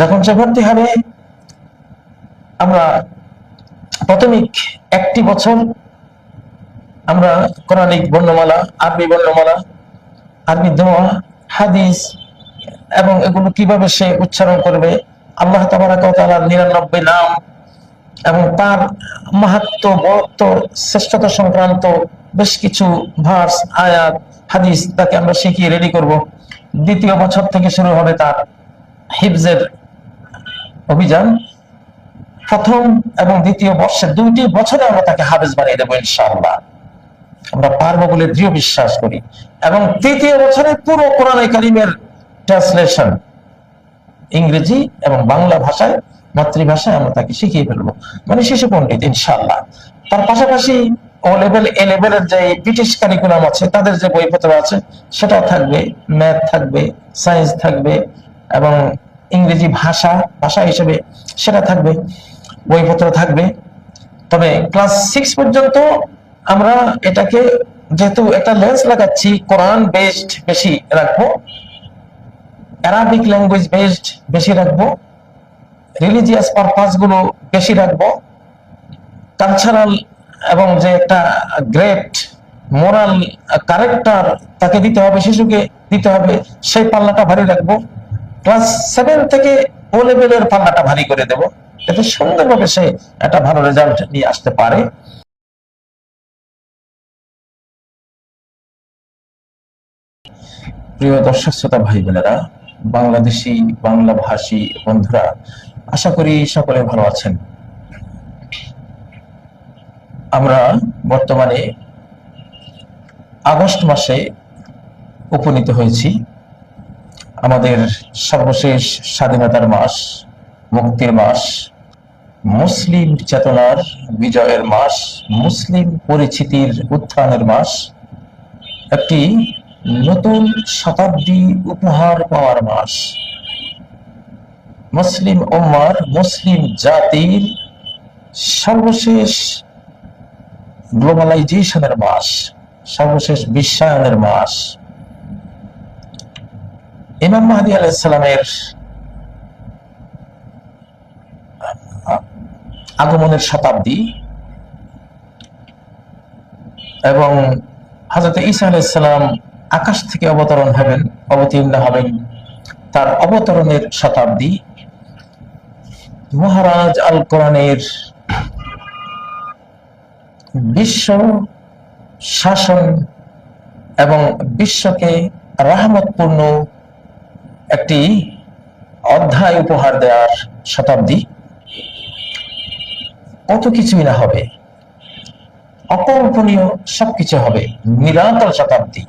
যখন সে ভর্তি হবে আমরা প্রাথমিক একটি বছর আমরা কোরআনিক বর্ণমালা, আরবি বর্ণমালা, আরবি দোয়া, হাদিস এবং এগুলো কীভাবে সে উচ্চারণ করবে, আল্লাহ তাবারাকার নিরানব্বই নাম এবং তার মাহাত্ম, বরত্ব, শ্রেষ্ঠতা সংক্রান্ত বেশ কিছু ভার্স, আয়াত, হাদিস তাকে আমরা শিখিয়ে রেডি করব। দ্বিতীয় বছর থেকে শুরু হবে তার হিফজের অভিযান। প্রথম এবং দ্বিতীয় বর্ষে দুইটি বছরে আমরা তাকে হাফেজ বানিয়ে দেবো, ইনশাআল্লাহ। আমরা পারব বলে দৃঢ় বিশ্বাস করি। এবং তৃতীয় বছরে পুরো কোরআন কারিমের ট্রান্সলেশন ইংরেজি এবং বাংলা ভাষায়, মাতৃভাষায় আমরা তাকে শিখিয়ে ফেলব। মানে শিশু পণ্ডিত ইনশাল্লাহ তার পাশাপাশি ও লেভেল, এ লেভেলের যে ব্রিটিশ কারিকুলাম আছে, তাদের যে বইপত্র আছে, সেটাও থাকবে ম্যাথ থাকবে সায়েন্স থাকবে এবং ইংরেজি ভাষা ভাষা হিসেবে সেটা থাকবে, বইপত্র থাকবে। তবে ক্লাস সিক্স পর্যন্ত আমরা এটাকে যেহেতু একটা লেন্স লাগাচ্ছি, কোরআন বেসড বেশি রাখব অ্যারাবিক ল্যাঙ্গুয়েজ বেসড বেশি রাখব রিলিজিয়াস পারপাসগুলো বেশি রাখব কালচারাল এবং যে একটা গ্রেট মোরাল কারেক্টার তাকে দিতে হবে, শিশুকে দিতে হবে, সেই পাল্লাটা ভারী রাখব। ক্লাস সেভেন থেকে ও লেভেলের পাল্লাটা ভারী করে দেব। যাতে সুন্দরভাবে সে একটা ভালো রেজাল্ট নিয়ে আসতে পারে। প্রিয় দর্শক, শ্রোতা ভাই বোনেরা, বাংলাদেশি বাংলা ভাষী বন্ধুরা, আশা করি সকলে ভালো আছেন। আমরা বর্তমানে আগস্ট মাসে উপনীত হয়েছি। আমাদের সর্বশেষ স্বাধীনতার মাস, মুক্তির মাস, মুসলিম চেতনার বিজয়ের মাস, মুসলিম পরিচিতির উত্থানের মাস, একটি নতুন শতাব্দী উপহার পাওয়ার মাস। মুসলিম ওম্মার মুসলিম জাতির সর্বশেষ গ্লোবালাইজেশনের মাস, সর্বশেষ বিশ্বায়নের মাস। ইমাম মাহাদি আলাইসালামের আগমনের শতাব্দী এবং হাজরত ঈসা আলাইসালাম আকাশ থেকে অবতরণ হবেন, অবতীর্ণ হবেন। তার অবতরণের শতাব্দী মহারাজ আল কোরআনের বিশ্ব শাসন এবং বিশ্বকে রাহমতপূর্ণ একটি অধ্যায় উপহার দেওয়ার শতাব্দী। কত কিছুই না হবে। অকল্পনীয় সবকিছু হবে নিরান্তর শতাব্দী।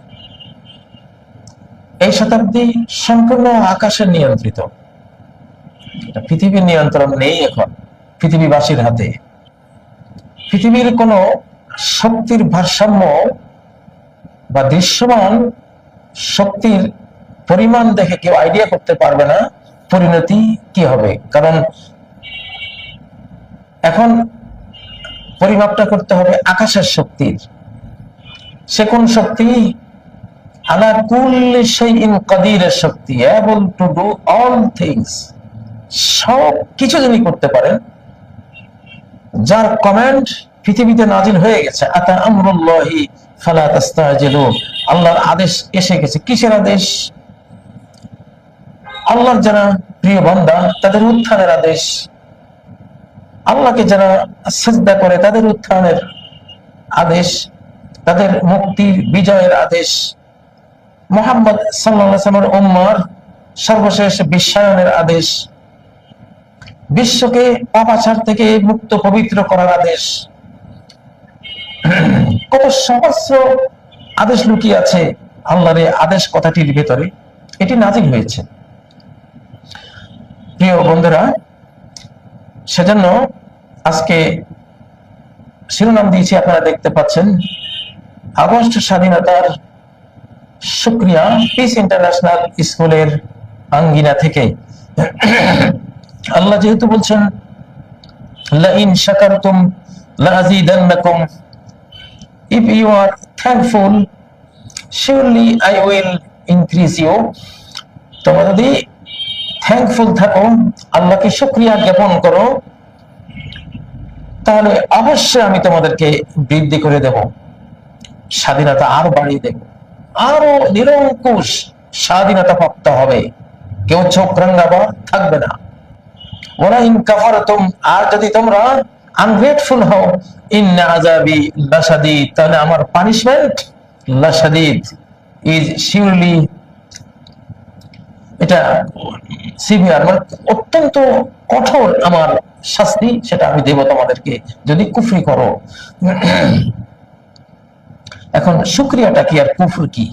এই শতাব্দী সম্পূর্ণ আকাশের নিয়ন্ত্রিত। পৃথিবীর নিয়ন্ত্রণ নেই এখন, পৃথিবীবাসীর হাতে। পৃথিবীর কোন শক্তির ভারসাম্য বা দৃশ্যমান শক্তির পরিমাণ দেখে কেউ আইডিয়া করতে পারবে না, পরিণতি কি হবে? কারণ এখন পরিমাপটা করতে হবে আকাশের শক্তির। সে কোন শক্তি? আলা কুল্লি শাইইন কাদিরের শক্তি able to do all things সব কিছু যিনি করতে পারেন। যার কমেন্ট পৃথিবীতে নাজিল হয়ে গেছে, আতা আমরুল্লাহি ফালা তাস্তাজিলু আল্লাহর আদেশ এসে গেছে। কিসের আদেশ? আল্লাহর যারা প্রিয় বান্দা, তাদের উত্থানের আদেশ। আল্লাহকে যারা শ্রদ্ধা করে, তাদের উত্থানের আদেশ, তাদের মুক্তির বিজয়ের আদেশ। মোহাম্মদ সাল্লামের উম্মার সর্বশেষ বিশ্বায়নের আদেশ। বিশ্বকে পাপাচার থেকে মুক্ত, পবিত্র করার আদেশ। কত সহস্র আদেশ লুকিয়ে আছে আল্লাহর আদেশ কথাটির ভেতরে। এটি নাজিল হয়েছে। প্রিয় বন্ধুরা, সেজন্য আজকে শিরোনাম দিয়েছি, আপনারা দেখতে পাচ্ছেন। আগস্ট স্বাধীনতার শুক্রিয়া পিস ইন্টারন্যাশনাল স্কুলের আঙ্গিনা থেকে। আল্লাহ যেহেতু বলছেন, লাইন শাকারতুম লাযিদান্নাকুম if you are thankful, surely I will increase you. তোমরা যদি থ্যাঙ্কফুল থাকো, আল্লাহকে শুক্রিয়া জ্ঞাপন করো, তাহলে অবশ্যই আমি তোমাদেরকে বৃদ্ধি করে দেব, স্বাধীনতা আরও বাড়িয়ে দেব, আরও নিরঙ্কুশ স্বাধীনতা প্রাপ্ত হবে, কেউ চোখ রাঙ্গাবা থাকবে না। ওরা ইন কাফারতুম, আর যদি তোমরা আনগ্রেটফুল হও, ইন্না আযাবি লাশাদীদ, তাহলে আমার পানিশমেন্ট লাশাদীদ ইজ শিওরলি এটা সিভিয়ার মানে অত্যন্ত কঠোর আমার শাস্তি, সেটা আমি দেব তোমাদেরকে। যদি কুফরি করো। এখন শুক্রিয়াটা কি আর কুফর কি?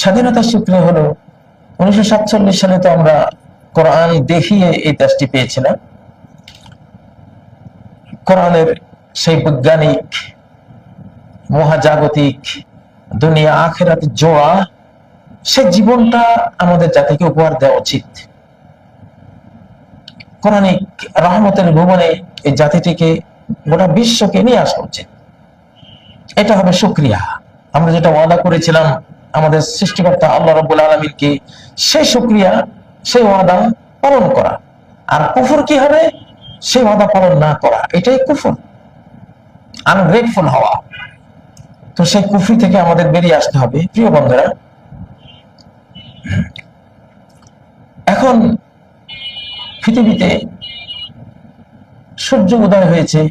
স্বাধীনতার শুক্রিয়া হলো উনিশশো সাতচল্লিশ সালে তো আমরা কোরআন দেখিয়ে এই দেশটি পেয়েছিলাম। কোরআনের সেই বৈজ্ঞানিক, মহাজাগতিক দুনিয়া আখেরাত জোড়া সে জীবনটা আমাদের জাতিকে উপহার দেওয়া উচিত। কোরআনিক রহমতের ভুবনে এই জাতিটিকে গোটা বিশ্বকে নিয়ে আসা উচিত। এটা হবে সুক্রিয়া আমরা যেটা ওয়াদা করেছিলাম, আমাদের সৃষ্টিকর্তা আল্লাহ রব্বুল আলমিনকে সেই সুক্রিয়া সেই ওয়াদা পালন করা। আর কুফর কি হবে? সেই ওয়াদা পালন না করা। এটাই কুফর। আনগ্রেটফুল হওয়া। তো সেই কুফরি থেকে আমাদের বেরিয়ে আসতে হবে। প্রিয় বন্ধুরা এখন পৃথিবীতে সূর্য উদয় হয়েছে,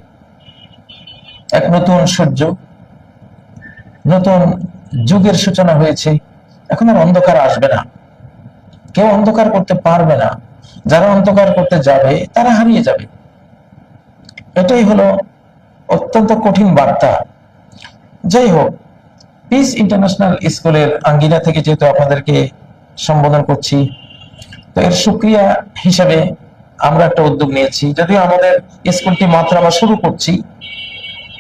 এক নতুন সূর্য, নতুন যুগের সূচনা হয়েছে। এখন আর অন্ধকার আসবে না। কেউ অন্ধকার করতে পারবে না। যারা অন্ধকার করতে যাবে, তারা হারিয়ে যাবে। এটাই হলো অত্যন্ত কঠিন বার্তা। যাই হোক পিস ইন্টারন্যাশনাল স্কুলের আঙ্গিনা থেকে যেহেতু আপনাদেরকে সম্বোধন করছি। তো এর সুক্রিয়া হিসাবে আমরা একটা উদ্যোগ নিয়েছি। যদিও আমাদের স্কুলটি মাত্র আমরা শুরু করছি,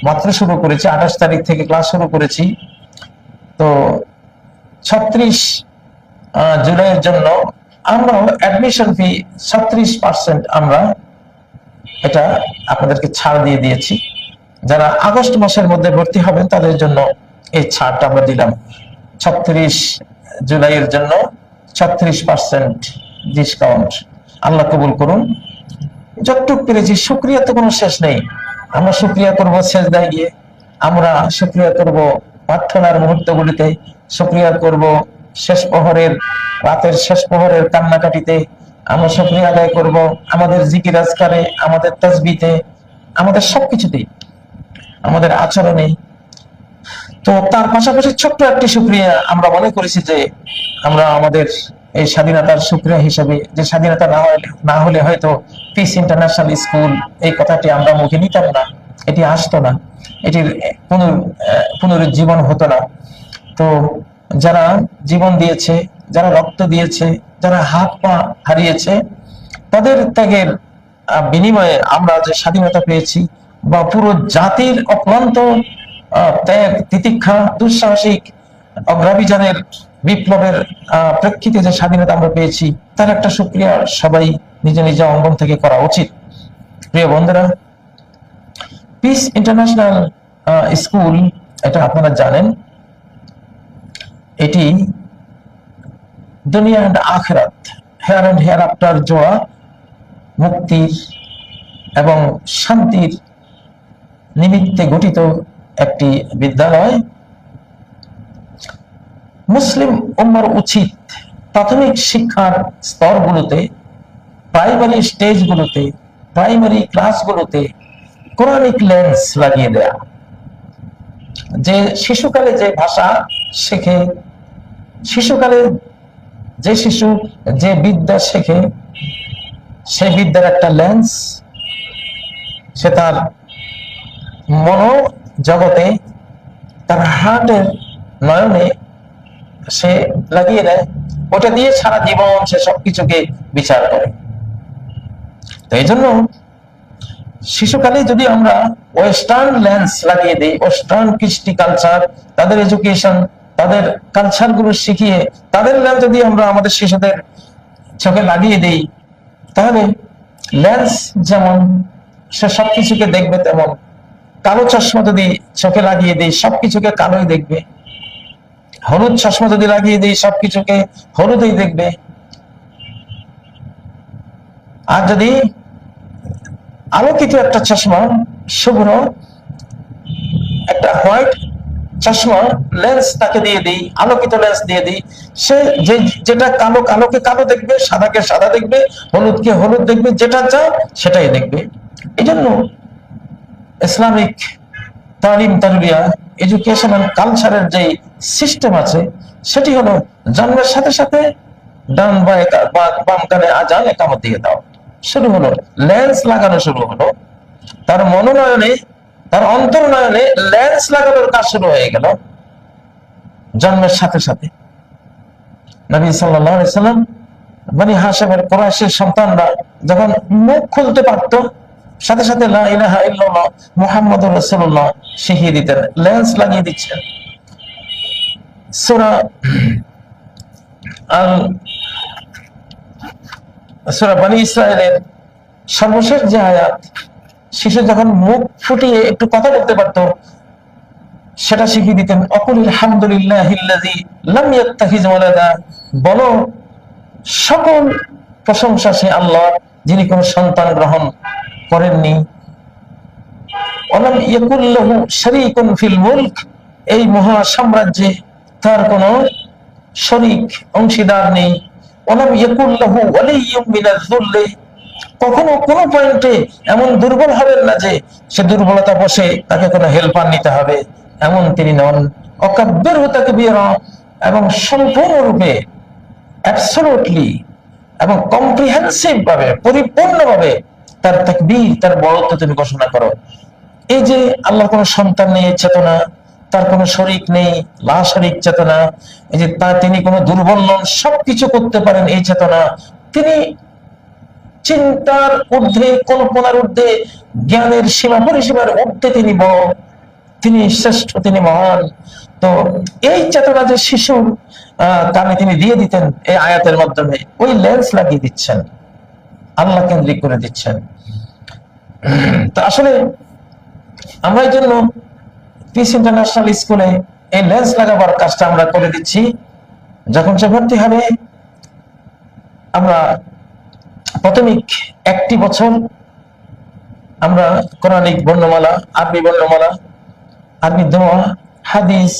মাত্র শুরু করেছি, আঠাশ তারিখ থেকে ক্লাস শুরু করেছি। তো ছত্রিশ জুলাইয়ের জন্য আমরা অ্যাডমিশন ফি ছত্রিশ পার্সেন্ট আমরা এটা আপনাদেরকে ছাড় দিয়ে দিয়েছি। যারা আগস্ট মাসের মধ্যে ভর্তি হবেন, তাদের জন্য এই ছাড়টা আমরা দিলাম। ছত্রিশ জুলাইয়ের জন্য ছত্রিশ পার্সেন্ট ডিসকাউন্ট আল্লাহ কবুল করুন। যতটুক পেরেছি সুক্রিয়া তো কোনো শেষ নেই। আমরা সুক্রিয়া করব শেষ দায় গিয়ে। আমরা সুক্রিয়া করব প্রার্থনার মুহূর্তগুলিতে। সুক্রিয়া করব শেষ প্রহরের, রাতের শেষ প্রহরের কান্নাকাটিতে। আমরা সুক্রিয়া আদায় করব আমাদের জিকির আজকারে, আমাদের তসবিতে আমাদের সবকিছুতেই। আমাদের আচরণে তো তার পাশাপাশি ছোট্ট একটি সুক্রিয়া আমরা মনে করেছি যে আমরা আমাদের এই স্বাধীনতার সুক্রিয়া হিসেবে যে স্বাধীনতা না হলে না হলে হয়তো পিস ইন্টারন্যাশনাল স্কুল এই কথাটি আমরা মুখে নিতাম না। এটি আসতো না। এটির পুনর পুনরুজ্জীবন হতো না। তো যারা জীবন দিয়েছে, যারা রক্ত দিয়েছে, যারা হাত পা হারিয়েছে, তাদের ত্যাগের বিনিময়ে আমরা যে স্বাধীনতা পেয়েছি বা পুরো জাতির অক্লান্ত ত্যাগ তিতিক্ষা দুঃসাহসিক অগ্রাভিযানের বিপ্লবের প্রেক্ষিতে যে স্বাধীনতা আমরা পেয়েছি, তার একটা সুক্রিয়া সবাই নিজ নিজ অঙ্গন থেকে করা উচিত। প্রিয় বন্ধুরা পিস ইন্টারন্যাশনাল স্কুল এটা আপনারা জানেন, এটি দুনিয়া অ্যান্ড আখেরাত, হেয়ার অ্যান্ড হেয়ার আফটার জোয়া, মুক্তির এবং শান্তির নিমিত্তে গঠিত একটি বিদ্যালয়। মুসলিম উম্মার উচিত প্রাথমিক শিক্ষার স্তরগুলোতে, প্রাইমারি স্টেজগুলোতে, প্রাইমারি ক্লাসগুলোতে কোরআনিক লেন্স লাগিয়ে দেয়া। যে শিশুকালে যে ভাষা শেখে, শিশুকালে যে শিশু যে বিদ্যা শেখে সেই বিদ্যার একটা লেন্স, সে তার মনো জগতে তার হার্টের নয়নে সে লাগিয়ে দেয়। ওটা দিয়ে সারা জীবন সে সবকিছুকে বিচার করে। তো এই জন্য শিশুকালে যদি আমরা ওয়েস্টার্ন লেন্স লাগিয়ে দিই, ওয়েস্টার্ন কৃষ্টি কালচার, তাদের এডুকেশন, তাদের কালচারগুলো শিখিয়ে, তাদের লেন্স যদি আমরা আমাদের শিশুদের চোখে লাগিয়ে দিই, তাহলে লেন্স যেমন সে সবকিছুকে দেখবে তেমন কালো চশমা যদি চোখে লাগিয়ে দিই, সবকিছুকে কালোই দেখবে। হলুদ চশমা যদি লাগিয়ে দিই, সবকিছুকে হলুদই দেখবে। আর যদি আলোকিত একটা চশমা, শুভ্র, একটা হোয়াইট চশমা লেন্স তাকে দিয়ে দিই, আলোকিত লেন্স দিয়ে দিই, সে যে যেটা কালো, কালোকে কালো দেখবে, সাদাকে সাদা দেখবে, হলুদকে হলুদ দেখবে, যেটা চাও সেটাই দেখবে। এই জন্য ইসলামিক তালিম, তারবিয়া এডুকেশনাল কালচারের যে সিস্টেম আছে, সেটি হলো জন্মের সাথে সাথে ডান বা বাম কানে আজান একামত দিয়ে দাও। শুরু হলো লেন্স লাগানো শুরু হলো। তার মনোনয়নে, তার অন্তর্নয়নে লেন্স লাগানোর কাজ শুরু হয়ে গেল জন্মের সাথে সাথে। নবী সাল্লাম বনি হাশেমের কোরাইশের সন্তানরা যখন মুখ খুলতে পারতো সাথে সাথে মুহাম্মাদুর রাসূলুল্লাহ শিখিয়ে দিতেন, লেন্স লাগিয়ে দিচ্ছেন। সূরা আল সূরা বনি ইসরায়েলের সর্বশেষ যে আয়াত, শিশু যখন মুখ ফুটিয়ে একটু কথা বলতে পারতো, সেটা শিখিয়ে দিতেন, অকুল আলহামদুলিল্লাহ বলো, সকল প্রশংসা সে আল্লাহ, যিনি কোন সন্তান গ্রহণ করেননি। এই মহা সাম্রাজ্যে তার কোনো শরিক, অংশীদার নেই। অলাম ইয়াকুল্লাহু ওয়ালিয়্যুম মিনাজ কখনো কোন পয়েন্টে এমন দুর্বল হবেন না যে সে দুর্বলতা বসে তাকে কোনো হেল্পার নিতে হবে। এমন তিনি নন। অকাব্যের তাকে বিয়ে এবং সম্পূর্ণরূপে অ্যাবসলুটলি এবং কম্প্রিহেন্সিভ ভাবে, পরিপূর্ণভাবে তার তাকবীর তার বড়ত্ব তুমি ঘোষণা করো। এই যে আল্লাহর কোনো সন্তান নেই চেতনা তার কোনো শরিক নেই লা শরিক চেতনা এই যে তা তিনি কোনো দুর্বল নন সবকিছু করতে পারেন এই চেতনা। তিনি চিন্তার ঊর্ধ্বে কল্পনার ঊর্ধ্বে জ্ঞানের সীমা পরিসীমার ঊর্ধ্বে তিনি বড়। তিনি শ্রেষ্ঠ তিনি মহান। তো এই চেতনা যে শিশুর আহ, কানে তিনি দিয়ে দিতেন এই আয়াতের মাধ্যমে ওই লেন্স লাগিয়ে দিচ্ছেন। আল্লাহ কেন্দ্রিক করে দিচ্ছেন। তো আসলে আমরা এই জন্য পিস ইন্টারন্যাশনাল স্কুলে এই লেন্স লাগাবার কাজটা আমরা করে দিচ্ছি। যখন সে ভর্তি হবে, আমরা প্রাথমিক একটি বছর আমরা কোরআনিক বর্ণমালা, আরবি বর্ণমালা, আরবি দোয়া, হাদিস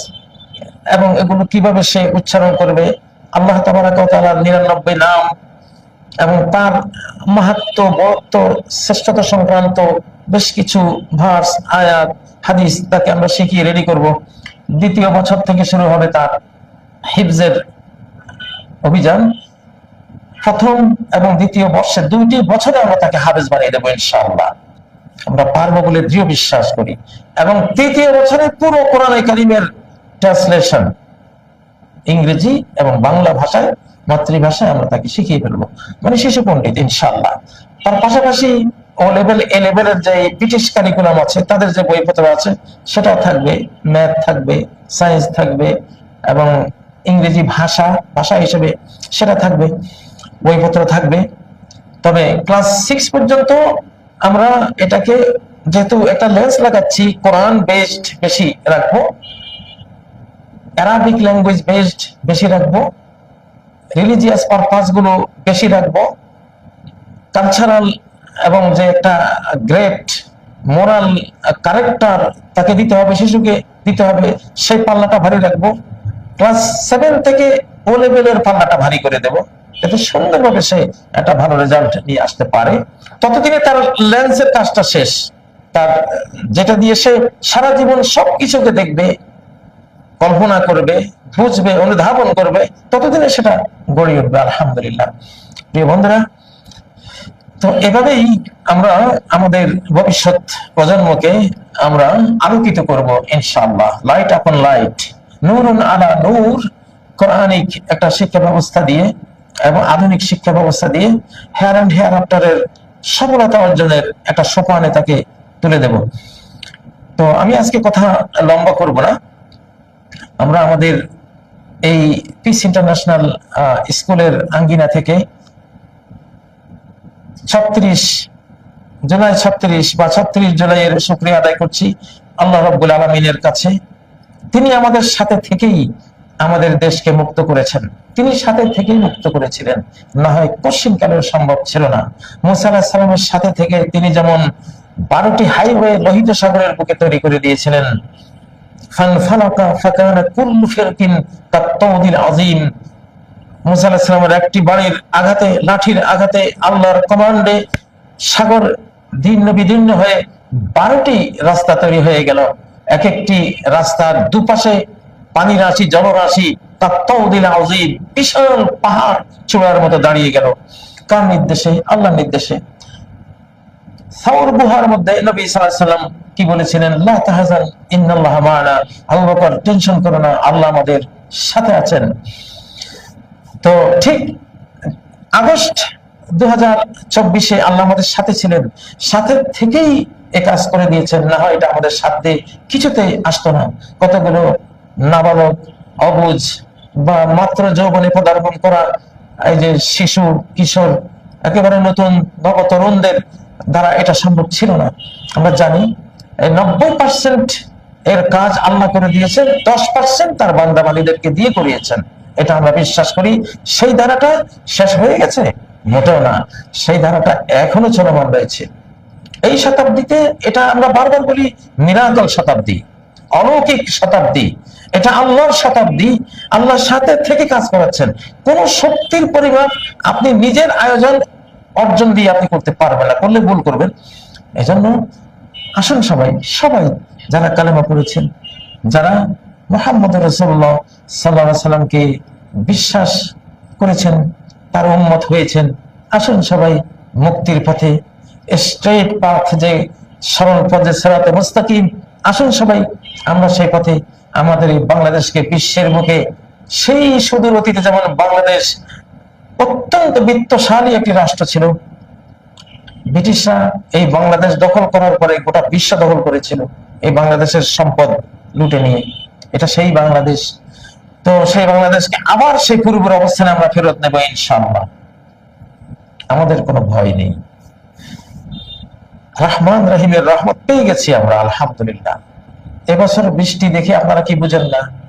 এবং এগুলো কীভাবে সে উচ্চারণ করবে, আল্লাহ তাবারাকার নিরানব্বই নাম এবং তার মাহাত্ম বরত্ব শ্রেষ্ঠতা সংক্রান্ত বেশ কিছু ভার্স, আয়াত, হাদিস তাকে আমরা শিখিয়ে রেডি করব। দ্বিতীয় বছর থেকে শুরু হবে তার হিফজের অভিযান। প্রথম এবং দ্বিতীয় বর্ষে দুইটি বছরে আমরা তাকে হাফেজ বানিয়ে দেবো ইনশাআল্লাহ। আমরা পারব বলে দৃঢ় বিশ্বাস করি। এবং তৃতীয় বছরে পুরো কোরআন কারিমের ট্রান্সলেশন ইংরেজি এবং বাংলা ভাষায় মাতৃভাষায় আমরা তাকে শিখিয়ে ফেলব। মানে শিশু পণ্ডিত ইনশাল্লাহ তার পাশাপাশি ও লেভেল এ লেভেলের যে ব্রিটিশ কারিকুলাম আছে, তাদের যে বইপত্র আছে, সেটাও থাকবে। ম্যাথ থাকবে সায়েন্স থাকবে, এবং ইংরেজি ভাষা ভাষা হিসেবে সেটা থাকবে, বইপত্র থাকবে। তবে ক্লাস সিক্স পর্যন্ত আমরা এটাকে যেহেতু একটা লেন্স লাগাচ্ছি, কোরআন বেসড বেশি রাখব অ্যারাবিক ল্যাঙ্গুয়েজ বেসড বেশি রাখব রিলিজিয়াস পারপাসগুলো বেশি রাখব। কালচারাল এবং যে একটা গ্রেট মোরাল ক্যারেক্টার তাকে দিতে হবে, শিশুকে দিতে হবে, সেই পাল্লাটা ভারী রাখব। ক্লাস সেভেন থেকে ও লেভেলের পাল্লাটা ভারী করে দেব, যাতে সুন্দরভাবে সে একটা ভালো রেজাল্ট নিয়ে আসতে পারে। ততদিনে তার লেন্সের কাজটা শেষ। তার যেটা দিয়ে সে সারা জীবন সবকিছুকে দেখবে কল্পনা করবে, বুঝবে, অনুধাবন করবে, ততদিনে সেটা গড়ে উঠবে, আলহামদুলিল্লাহ। প্রিয় বন্ধুরা, তো এভাবেই আমরা আমাদের ভবিষ্যৎ প্রজন্মকে আমরা আলোকিত করব, ইনশাআল্লাহ। লাইট আপন লাইট নূরুন আলা নূর। কোরআনিক একটা শিক্ষা ব্যবস্থা দিয়ে এবং আধুনিক শিক্ষা ব্যবস্থা দিয়ে হেয়ার অ্যান্ড হেয়ার আফটারের সফলতা অর্জনের একটা সোপানে তাকে তুলে দেব। তো আমি আজকে কথা লম্বা করব না। আমরা আমাদের এই পিস ইন্টারন্যাশনাল স্কুলের আঙ্গিনা থেকে ছত্রিশ জুলাই, ছত্রিশ বা ছত্রিশ জুলাইয়ের শুক্রিয়া আদায় করছি আল্লাহ রব্বুল আলমিনের কাছে। তিনি আমাদের সাথে থেকেই আমাদের দেশকে মুক্ত করেছেন। তিনি সাথে থেকেই মুক্ত করেছিলেন। না হয় কশ্চিন কালেও সম্ভব ছিল না। মুসা সালামের সাথে থেকে তিনি যেমন বারোটি হাইওয়ে লোহিত সাগরের বুকে তৈরি করে দিয়েছিলেন ফানফালাকা ফাকানা কুল্লু ফিরকিন কাত্তাউদিল আযীম। মুসা আলাহিস একটি বাড়ির আঘাতে, লাঠির আঘাতে আল্লাহর কমান্ডে সাগর দীর্ণ বিদীর্ণ হয়ে বারোটি রাস্তা তৈরি হয়ে গেল। এক একটি রাস্তার দুপাশে পানি রাশি জলরাশি তাত্তাউদিল আযীম, বিশাল পাহাড় চূড়ার মতো দাঁড়িয়ে গেল। কার নির্দেশে? আল্লাহর নির্দেশে। সাউর গুহার মধ্যে নবী সাল্লাম কি বলেছিলেন? ইন্নাল্লাহা মা'ানা। টেনশন করো না, আল্লাহ আমাদের সাথে আছেন। তো ঠিক আগস্ট দু হাজার চব্বিশে আল্লাহ আমাদের সাথে ছিলেন। সাথে থেকেই এ কাজ করে দিয়েছেন। না হয় এটা আমাদের সাথে কিছুতেই আসতো না। কতগুলো নাবালক, অবুজ বা মাত্র যৌবনে পদার্পণ করা, এই যে শিশু, কিশোর, একেবারে নতুন নবতরুণদের দ্বারা এটা সম্ভব ছিল না। আমরা জানি নব্বই পার্সেন্ট এর কাজ আল্লাহ করে দিয়েছেন, দশ পার্সেন্ট তার বান্দাবালীদেরকে দিয়ে করিয়েছেন। এটা আমরা বিশ্বাস করি, সেই ধারাটা শেষ হয়ে গেছে? মোটেও না। সেই ধারাটা এখনও চলমান রয়েছে। এই শতাব্দীতে এটা আমরা বারবার বলি মিরাকল শতাব্দী, অলৌকিক শতাব্দী। এটা আল্লাহর শতাব্দী। আল্লাহর সাথে থেকে কাজ করাচ্ছেন। কোন শক্তির পরিমাণ আপনি নিজের আয়োজন অর্জন দিয়ে আপনি করতে পারবেন না, করলে ভুল করবেন। এই জন্য আসুন সবাই সবাই যারা কালেমা পড়েছেন, যারা মোহাম্মদ রসুল্লাহ সাল্লাহ সাল্লামকে বিশ্বাস করেছেন, তার উন্মত হয়েছেন, আসুন সবাই মুক্তির পথে স্ট্রেট পাথ যে সরল পথে, সেরাতে মুস্তাকিম, আসুন সবাই, আমরা সেই পথে আমাদের এই বাংলাদেশকে বিশ্বের মুখে সেই সুদূর অতীতে যেমন বাংলাদেশ অত্যন্ত বিত্তশালী একটি রাষ্ট্র ছিল। ব্রিটিশরা এই বাংলাদেশ দখল করার পরে গোটা বিশ্ব দখল করেছিল। এই বাংলাদেশের সম্পদ লুটে নিয়ে। এটা সেই বাংলাদেশ। তো সেই বাংলাদেশকে আবার সেই পূর্বের অবস্থানে আমরা ফেরত নেব ইনশাআল্লাহ। আমাদের কোনো ভয় নেই। রহমান রহিমের রহমত পেয়ে গেছি আমরা, আলহামদুলিল্লাহ। এবছর বৃষ্টি দেখে আপনারা কি বুঝেন না?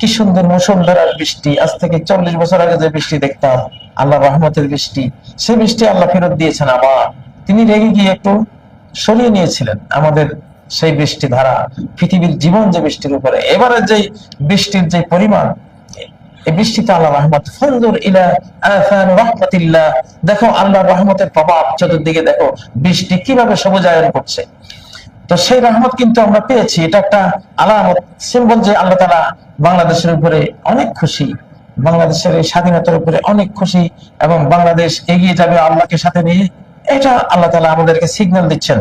কি সুন্দর মুসলধারার বৃষ্টি। আজ থেকে চল্লিশ বছর আগে যে বৃষ্টি দেখতাম আল্লাহ রহমতের বৃষ্টি সেই বৃষ্টি আল্লাহ ফেরত দিয়েছেন আবার তিনি রেগে গিয়ে একটু সরিয়ে নিয়েছিলেন আমাদের সেই বৃষ্টি ধারা পৃথিবীর জীবন যে বৃষ্টির উপরে। এবারে যে বৃষ্টির যে পরিমাণ, এই বৃষ্টিতে আল্লাহ রহমত। ফন্দুর ইলা দেখো আল্লাহ রহমতের প্রভাব চতুর্দিকে দেখো। বৃষ্টি কীভাবে সবুজায়ন করছে। তো সেই রহমত কিন্তু আমরা পেয়েছি। এটা একটা আলামত সিম্বল যে আল্লাহ তালা বাংলাদেশের উপরে অনেক খুশি, বাংলাদেশের এই স্বাধীনতার উপরে অনেক খুশি এবং বাংলাদেশ এগিয়ে যাবে আল্লাহকে সাথে নিয়ে, এটা আল্লাহ তালা আমাদেরকে সিগন্যাল দিচ্ছেন।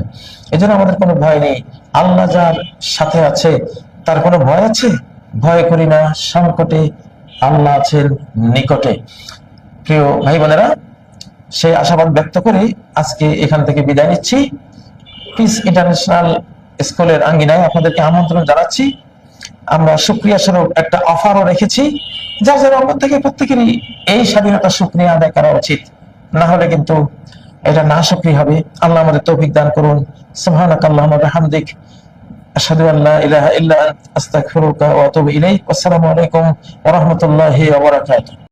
এই জন্য আমাদের কোনো ভয় নেই। আল্লাহ যার সাথে আছে, তার কোনো ভয় আছে? ভয় করি না, সংকটে আল্লাহ আছেন নিকটে। প্রিয় ভাই বোনেরা সেই আশাবাদ ব্যক্ত করে আজকে এখান থেকে বিদায় নিচ্ছি। পিস ইন্টারন্যাশনাল স্কুলের আঙ্গিনায় আপনাদেরকে আমন্ত্রণ জানাচ্ছি। আমরা সুক্রিয়া স্বরূপ একটা অফারও রেখেছি যার যার অঙ্গ থেকে প্রত্যেকেরই এই স্বাধীনতা সুক্রিয়া আদায় করা উচিত। না হলে কিন্তু এটা না সুক্রিয় হবে। আল্লাহ আমাদের তৌফিক দান করুন। সুবহানাক আল্লাহুম্মা বিহামদিক। আশহাদু আল্লা ইলাহা ইল্লা আস্তাগফিরুকা ওয়া আতুবু ইলাইক। আসসালামু আলাইকুম ওয়া রাহমাতুল্লাহি ওয়া